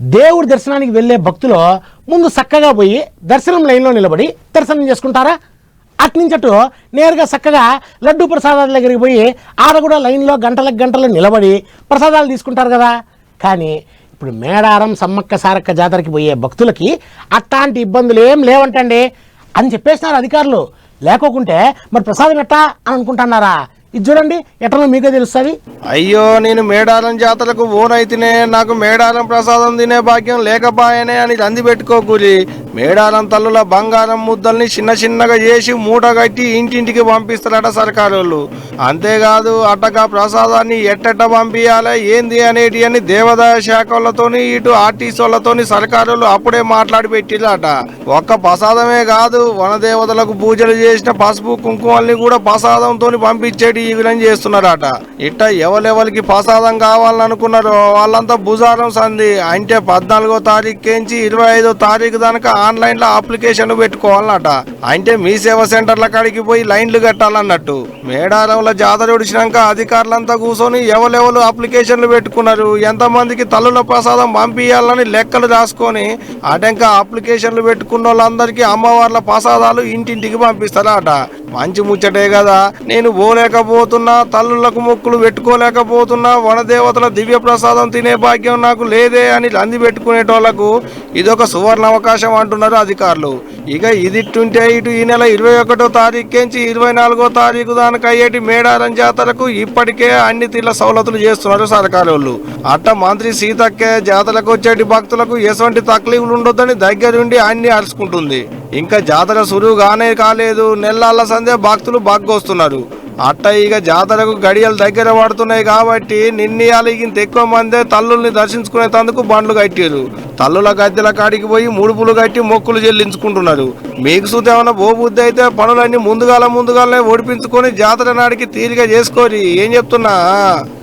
దేవుడి దర్శనానికి వెళ్ళే భక్తులు ముందు చక్కగా పోయి దర్శనం లైన్లో నిలబడి దర్శనం చేసుకుంటారా? అట్నుంచటు నేరుగా చక్కగా లడ్డు ప్రసాదాల దగ్గరికి పోయి ఆడ కూడా లైన్లో గంటలకు గంటలు నిలబడి ప్రసాదాలు తీసుకుంటారు కదా. కానీ ఇప్పుడు మేడారం సమ్మక్క సారక్క జాతరకి పోయే భక్తులకి అట్లాంటి ఇబ్బందులు ఏం లేవంటండి అని చెప్పేసినారు అధికారులు. లేకోకుంటే మరి ప్రసాదం ఎట్టా అని అనుకుంటున్నారా? ఇది చూడండి ఎట్లా మీకే తెలుస్తుంది. అయ్యో నేను మేడారం జాతరకు ఓనైతేనే నాకు మేడారం ప్రసాదం తినే భాగ్యం లేకపాయనే అని అంది పెట్టుకోకూలి మేడారం తల్లుల బంగారం ముద్దల్ని చిన్న చిన్నగా చేసి మూట కట్టి ఇంటింటికి పంపిస్తారట సర్కారోళ్ళు. అంతేకాదు అట్టగా ప్రసాదాన్ని ఎట్టెట్ట పంపించాలి ఏంది అనేటి అని దేవాదాయ శాఖలతోని ఇటు ఆర్టీసీ వాళ్ళతోని సర్కారోళ్ళు అప్పుడే మాట్లాడి పెట్టిరట ఒక్క ప్రసాదమే కాదు వనదేవతలకు పూజలు చేసిన పసుపు కుంకుమల్ని కూడా ప్రసాదంతో పంపించేటి ఈ విధంగా చేస్తున్నారట. ఇట్ట ఎవరెవరికి ప్రసాదం కావాలనుకున్నారో వాళ్ళంతా భుజారం సంది అంటే పద్నాలుగో తారీఖు నుంచి ఇరవై ఐదో తారీఖు దాకా ఆన్లైన్లో అప్లికేషన్లు అప్లికేషన్ పెట్టుకోవాలన్నట. అంటే మీ సేవా సెంటర్ల కాడికి పోయి లైన్లు కట్టాలన్నట్టు. మేడారంలో జాతర ఉడిచినాక అధికారులంతా కూర్చొని ఎవరెవరు అప్లికేషన్లు పెట్టుకున్నారు ఎంతమందికి తల్లుల ప్రసాదం పంపించాలని లెక్కలు రాసుకొని అటంక అప్లికేషన్లు పెట్టుకున్న వాళ్ళందరికీ అమ్మవార్ల ప్రసాదాలు ఇంటింటికి పంపిస్తారట. మంచి ముచ్చటే కదా. నేను పోలేకపోతున్నా తల్లులకు మొక్కులు పెట్టుకోలేకపోతున్నా వనదేవతల దివ్య ప్రసాదం తినే భాగ్యం నాకు లేదే అని లంది పెట్టుకునేటోళ్ళకు ఇదొక సువర్ణ అవకాశం అంటున్నారు అధికారులు. ఇక ఇదిట్టుంటే ఇటు ఈ నెల ఇరవై ఒకటో తారీఖుంచి ఇరవై నాలుగో తారీఖు దానికి అయ్యేటి మేడారం జాతరకు ఇప్పటికే అన్ని తీర్ల సవలతులు చేస్తున్నారు సర్కారు వాళ్ళు అట్ట మంత్రి సీతక్కే జాతరకు వచ్చేటి భక్తులకు ఎటువంటి తక్లీఫ్లు ఉండొద్దని దగ్గరుండి అన్ని అరుచుకుంటుంది. ఇంకా జాతర సురువుగానే కాలేదు. నెలల సందే భక్తులు బగ్గొస్తున్నారు. అట్ట ఇక జాతరకు గడియలు దగ్గర పడుతున్నాయి కాబట్టి నిన్నయాలు ఇంత ఎక్కువ మందే తల్లుల్ని దర్శించుకునేందుకు బండ్లు కట్టారు తల్లుల గద్దెల కాడికి పోయి ముడుపులు కట్టి మొక్కులు చెల్లించుకుంటున్నారు. మీకు సుత ఏమైనా అయితే పనులన్నీ ముందుగాల ముందుగాలనే ఓడిపించుకొని జాతర నాడికి తీరిగా చేసుకోరి. ఏం చెప్తున్నా?